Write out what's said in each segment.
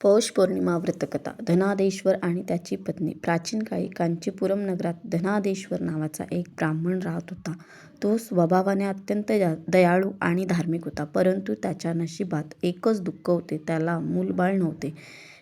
पौष पौर्णिमा व्रतकथा धनादेश्वर आणि त्याची पत्नी प्राचीन काळी कांचीपुरम नगरात धनादेश्वर नावाचा एक ब्राह्मण राहत होता. तो स्वभावाने अत्यंत दयाळू आणि धार्मिक होता. परंतु त्याच्या नशिबात एकच दुःख होते त्याला मूलबाळ नव्हते.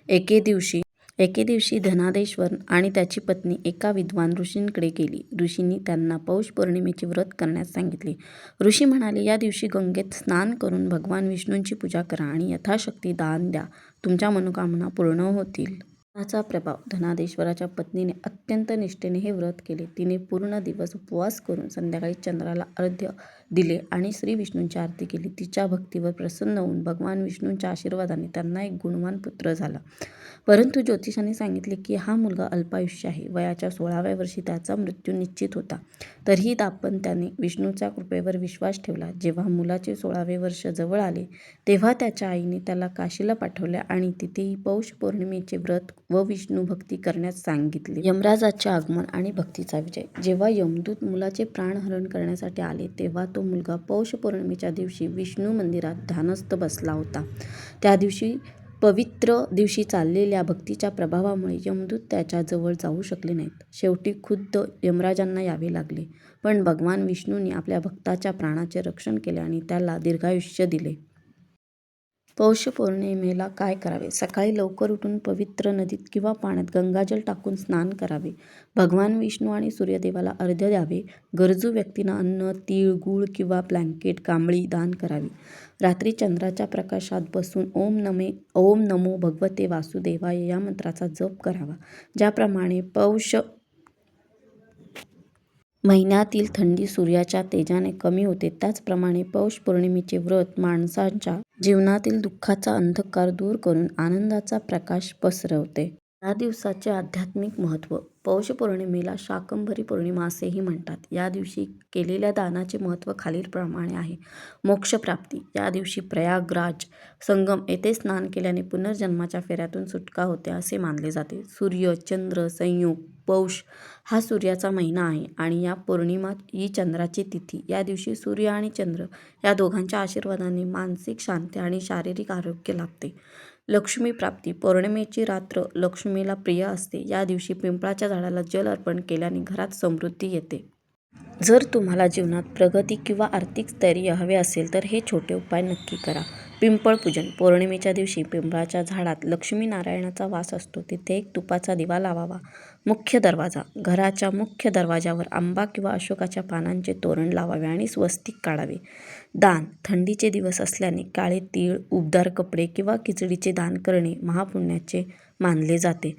एके दिवशी एके दिवशी धनादेश्वर आणि त्याची पत्नी एका विद्वान ऋषींकडे गेली. ऋषींनी त्यांना पौष पौर्णिमेचे व्रत करण्यास सांगितले. ऋषी म्हणाले, या दिवशी गंगेत स्नान करून भगवान विष्णूंची पूजा करा आणि यथाशक्ती दान द्या. तुमच्या मनोकामना पूर्ण होतील. त्याचा प्रभाव धनादेश्वराच्या पत्नीने अत्यंत निष्ठेने हे व्रत केले. तिने पूर्ण दिवस उपवास करून संध्याकाळी चंद्राला अर्ध्य दिले आणि श्री विष्णूंची आरती केली. तिच्या भक्तीवर प्रसन्न होऊन भगवान विष्णूंच्या आशीर्वादाने त्यांना एक गुणवान पुत्र झाला. परंतु ज्योतिषांनी सांगितले की हा मुलगा अल्पायुष्य आहे. वयाच्या सोळाव्या वर्षी त्याचा मृत्यू निश्चित होता. तरीही तापन त्याने विष्णूच्या कृपेवर विश्वास ठेवला. जेव्हा मुलाचे सोळावे वर्ष जवळ आले तेव्हा त्याच्या आईने त्याला काशीला पाठवले आणि तिथेही पौष पौर्णिमेचे व्रत व विष्णू भक्ती करण्यास सांगितले. यमराजाचे आगमन आणि भक्तीचा विजय जेव्हा यमदूत मुलाचे प्राणहरण करण्यासाठी आले तेव्हा तो मुलगा पौष पौर्णिमेच्या दिवशी विष्णू मंदिरात ध्यानस्थ बसला होता. त्या दिवशी पवित्र दिवशी चाललेल्या भक्तीच्या प्रभावामुळे यमदूत त्याच्याजवळ जाऊ शकले नाहीत. शेवटी खुद्द यमराजांना यावे लागले. पण भगवान विष्णूंनी आपल्या भक्ताच्या प्राणाचे रक्षण केले आणि त्याला दीर्घायुष्य दिले. पौष पौर्णिमेला काय करावे? सकाळी लवकर उठून पवित्र नदीत किंवा पाण्यात गंगाजल टाकून स्नान करावे. भगवान विष्णू आणि सूर्यदेवाला अर्ध्य द्यावे. गरजू व्यक्तींना अन्न, तीळ, गूळ किंवा ब्लँकेट, कांबळी दान करावी. रात्री चंद्राच्या प्रकाशात बसून ओम नमे ओम नमो भगवते वासुदेवाय या मंत्राचा जप करावा. ज्याप्रमाणे पौष महिन्यातील थंडी सूर्याच्या तेजाने कमी होते त्याचप्रमाणे पौष पौर्णिमेचे व्रत माणसांच्या जीवनातील दुःखाचा अंधकार दूर करून आनंदाचा प्रकाश पसरवते. या दिवसाचे आध्यात्मिक महत्त्व पौष पौर्णिमेला शाकंभरी पौर्णिमा असेही म्हणतात. या दिवशी केलेल्या दानाचे महत्त्व खालीलप्रमाणे आहे. मोक्षप्राप्ती या दिवशी प्रयागराज संगम येथे स्नान केल्याने पुनर्जन्माच्या फेऱ्यातून सुटका होते असे मानले जाते. सूर्य चंद्र संयोग पौष हा सूर्याचा महिना आहे आणि या पौर्णिमा ही चंद्राची तिथी. या दिवशी सूर्य आणि चंद्र या दोघांच्या आशीर्वादाने मानसिक शांती आणि शारीरिक आरोग्य लाभते. लक्ष्मीप्राप्ती पौर्णिमेची रात्र लक्ष्मीला प्रिय असते. या दिवशी पिंपळाच्या झाडाला जल अर्पण केल्याने घरात समृद्धी येते. जर तुम्हाला जीवनात प्रगती किंवा आर्थिक स्थैर्य हवे असेल तर हे छोटे उपाय नक्की करा. पिंपळ पूजन पौर्णिमेच्या दिवशी पिंपळाच्या झाडात लक्ष्मीनारायणाचा वास असतो तिथे एक तुपाचा दिवा लावावा. मुख्य दरवाजा घराच्या मुख्य दरवाजावर आंबा किंवा अशोकाच्या पानांचे तोरण लावावे आणि स्वस्तिक काढावे. दान थंडीचे दिवस असल्याने काळे तीळ, उबदार कपडे किंवा खिचडीचे दान करणे महापुण्याचे मानले जाते.